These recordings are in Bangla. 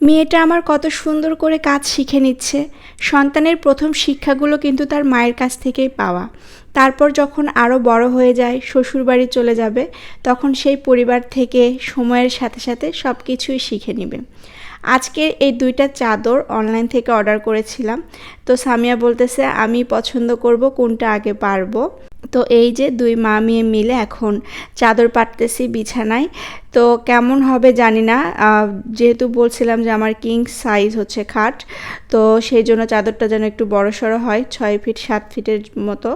মেয়েটা আমার কত সুন্দর করে কাজ শিখে নিচ্ছে। সন্তানের প্রথম শিক্ষাগুলো কিন্তু তার মায়ের কাছ থেকেই পাওয়া। তারপর যখন আরও বড় হয়ে যায়, শ্বশুরবাড়ি চলে যাবে, তখন সেই পরিবার থেকে সময়ের সাথে সাথে সব কিছুই শিখে নেবে। আজকে এই দুইটা চাদর অনলাইন থেকে অর্ডার করেছিলাম। তো সামিয়া বলতেছে, আমি পছন্দ করব কোনটা আগে পারব? তো এই যে দুই মা মেয়ে মিলে এখন চাদর পাততেছি বিছানায়। তো কেমন হবে জানি না যেহেতু বলছিলাম যে আমার কিং সাইজ হচ্ছে খাট, তো সেই জন্য চাদরটা যেন একটু বড় সড়ো হয়, ছয় ফিট সাত ফিটের মতো।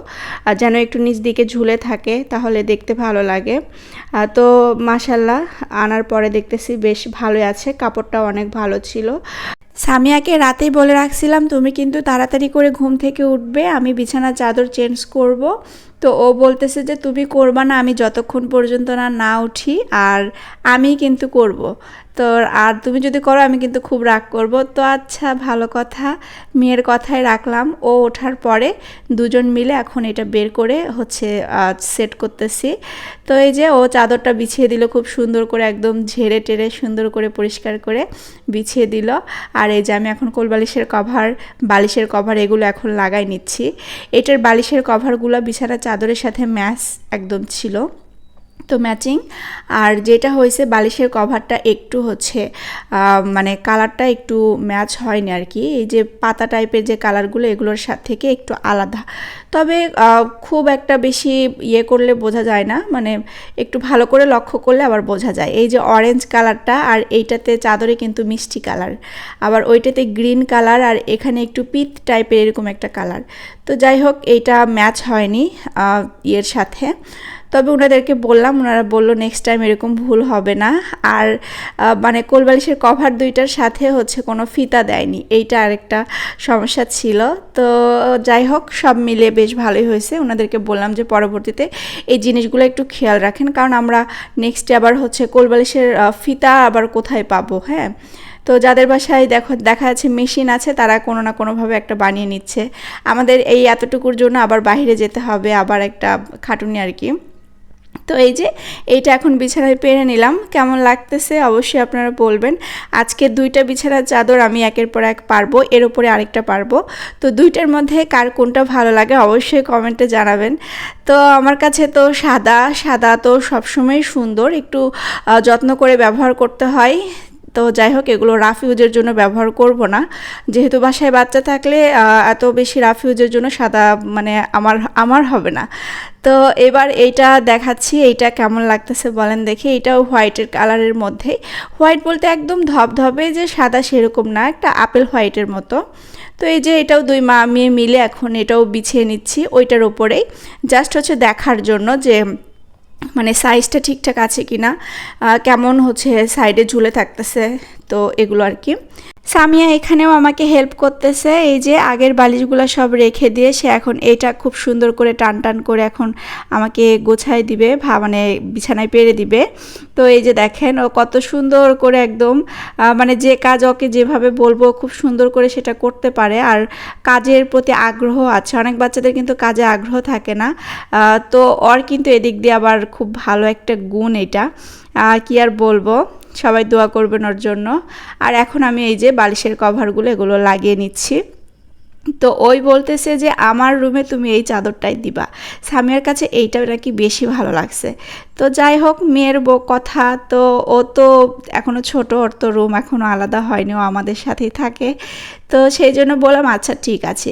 আর যেন একটু নিচ দিকে ঝুলে থাকে, তাহলে দেখতে ভালো লাগে। তো মাসাল্লাহ আনার পরে দেখতেছি বেশ ভালোই আছে, কাপড়টাও অনেক ভালো ছিল। সামিয়াকে রাতেই বলে রাখছিলাম, তুমি কিন্তু তাড়াতাড়ি করে ঘুম থেকে উঠবে, আমি বিছানার চাদর চেঞ্জ করব। তো ও বলতেছে যে, তুমি করবা না, আমি যতক্ষণ পর্যন্ত না না উঠি, আর আমি কিন্তু করব। তো আর তুমি যদি করো, আমি কিন্তু খুব রাগ করব। তো আচ্ছা ভালো কথা। মেয়ের কথাই রাখলাম। ও ওঠার পরে দুজন মিলে এখন এটা বের করে হচ্ছে সেট করতেছি। তো এই যে ও চাদরটা বিছিয়ে দিল খুব সুন্দর করে, একদম ঝেড়ে টেরে সুন্দর করে, পরিষ্কার করে বিছিয়ে দিল। আর এই যে আমি এখন কোলবালিশের কভার, বালিশের কভার এগুলো এখন লাগাই নিচ্ছি। এটার বালিশের কভারগুলো বিছানা চাদরের সাথে ম্যাচ একদম ছিল। তো ম্যাচিং আর যেটা হয়েছে, বালিশের কভারটা একটু হচ্ছে মানে কালারটা একটু ম্যাচ হয়নি আর কি এই যে পাতা টাইপের যে কালারগুলো এগুলোর সাথে থেকে একটু আলাদা। তবে খুব একটা বেশি ইয়ে করলে বোঝা যায় না। মানে একটু ভালো করে লক্ষ্য করলে আবার বোঝা যায়। এই যে অরেঞ্জ কালারটা আর এইটাতে চাদরে কিন্তু মিষ্টি কালার আবার ওইটাতে গ্রিন কালার আর এখানে একটু পিত টাইপের এরকম একটা কালার তো যাই হোক, এইটা ম্যাচ হয়নি ইয়ের সাথে। তবে ওনাদেরকে বললাম ওনারা বলল নেক্সট টাইম এরকম ভুল হবে না। আর মানে কোলবালিশের কভার দুইটার সাথে হচ্ছে কোনো ফিতা দেয়নি। এইটা আরেকটা সমস্যা ছিল। তো যাই হোক, সব মিলে বেশ ভালোই হয়েছে। ওনাদেরকে বললাম যে পরবর্তীতে এই জিনিসগুলো একটু খেয়াল রাখেন, কারণ আমরা নেক্সটে আবার হচ্ছে কোলবালিশের ফিতা আবার কোথায় পাবো হ্যাঁ? তো যাদের বাসায় দেখো, দেখা যাচ্ছে মেশিন আছে, তারা কোনো না কোনোভাবে একটা বানিয়ে নিচ্ছে। আমাদের এই এতটুকুর জন্য আবার বাইরে যেতে হবে, আবার একটা খাটুনি আর কি। তো এই যে, এইটা এখন বিছানায় পেরে নিলাম। কেমন লাগতেছে অবশ্যই আপনারা বলবেন। আজকে দুইটা বিছানার চাদর আমি একের পর এক পারব, এর উপরে আরেকটা পারব। তো দুইটার মধ্যে কার কোনটা ভালো লাগে অবশ্যই কমেন্টে জানাবেন। তো আমার কাছে তো সাদা সাদা তো সবসময় সুন্দর। একটু যত্ন করে ব্যবহার করতে হয়। তো যাই হোক, এগুলো রাফ ইউজের জন্য ব্যবহার করব না। যেহেতু বাসায় বাচ্চা থাকলে এত বেশি রাফ ইউজের জন্য সাদা মানে আমার আমার হবে না। তো এবার এইটা দেখাচ্ছি, এইটা কেমন লাগতেছে বলেন দেখি। এটাও হোয়াইটের কালারের মধ্যে। হোয়াইট বলতে একদম ধবধবে যে সাদা সেরকম না, একটা আপেল হোয়াইটের মতো। তো এই যে এটাও দুই মা মেয়ে মিলে এখন এটাও বিছিয়ে নিচ্ছি ওইটার ওপরেই জাস্ট হচ্ছে দেখার জন্য যে মানে সাইজটা ঠিকঠাক আছে কি না কেমন হচ্ছে সাইডে ঝুলে থাকতেছে, তো এগুলো আর কি। সামিয়া এখানেও আমাকে হেল্প করতেছে, এই যে আগের বালিশগুলো সব রেখে দিয়ে সে এখন এটা খুব সুন্দর করে টান টান করে এখন আমাকে গোছায় দিবে, ভা মানে বিছানায় পেরে দিবে। তো এই যে দেখেন, ও কত সুন্দর করে একদম মানে যে কাজ ওকে যেভাবে বলব খুব সুন্দর করে সেটা করতে পারে। আর কাজের প্রতি আগ্রহ আছে, অনেক বাচ্চাদের কিন্তু কাজে আগ্রহ থাকে না। তো ওর কিন্তু এদিক দিয়ে আবার খুব ভালো একটা গুণ এটা। আর কি আর বলব? সবাই দোয়া করবেন ওর জন্য। আর এখন আমি এই যে বালিশের কভারগুলো এগুলো লাগিয়ে নিচ্ছি। তো ওই বলতেছে যে, আমার রুমে তুমি এই চাদরটাই দিবা। সামিয়ার কাছে এইটা নাকি বেশি ভালো লাগছে। তো যাই হোক, মেয়ের বউ কথা, তো ও তো এখনও ছোট, ওর তো রুম এখনও আলাদা হয়নি, ও আমাদের সাথেই থাকে। তো সেই জন্য বললাম আচ্ছা ঠিক আছে।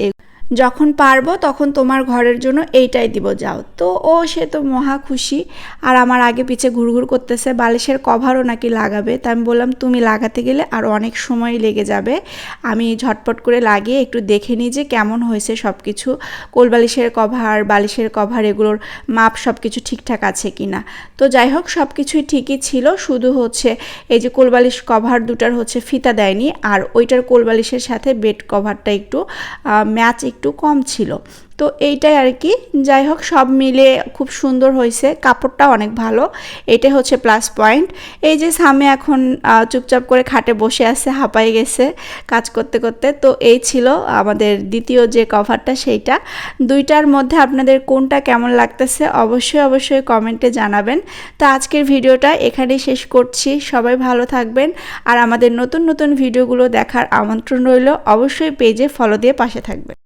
যখন পারব তখন তোমার ঘরের জন্য এইটাই দিব, যাও। তো ও, সে তো মহা খুশি। আর আমার আগে পিছে ঘুরঘুর করতেছে, বালিশের কভারও নাকি লাগাবে। তা আমি বললাম, তুমি লাগাতে গেলে আর অনেক সময় লেগে যাবে। আমি ঝটপট করে লাগিয়ে একটু দেখে নিই যে কেমন হয়েছে সব কিছু কোলবালিশের কভার, বালিশের কভার, এগুলোর মাপ সব কিছু ঠিকঠাক আছে কি না তো যাই হোক সব কিছুই ঠিকই ছিল। শুধু হচ্ছে এই যে কোলবালিশ কভার দুটার হচ্ছে ফিতা দেয়নি। আর ওইটার কোলবালিশের সাথে বেড কভারটা একটু ম্যাচ একটু কম ছিল। তো এইটাই আর কি। যাই হোক, সব মিলে খুব সুন্দর হয়েছে। কাপড়টা অনেক ভালো। এটাই হচ্ছে প্লাস পয়েন্ট এই যে সামে এখন চুপচাপ করে খাটে বসে আছে হাঁপাই গেছে কাজ করতে করতে। তো এই ছিল আমাদের দ্বিতীয় যে কভারটা সেইটা। দুইটার মধ্যে আপনাদের কোনটা কেমন লাগতেছে অবশ্যই অবশ্যই কমেন্টে জানাবেন। তো আজকের ভিডিওটা এখানেই শেষ করছি। সবাই ভালো থাকবেন। আর আমাদের নতুন নতুন ভিডিওগুলো দেখার আমন্ত্রণ রইল অবশ্যই পেজে ফলো দিয়ে পাশে থাকবেন।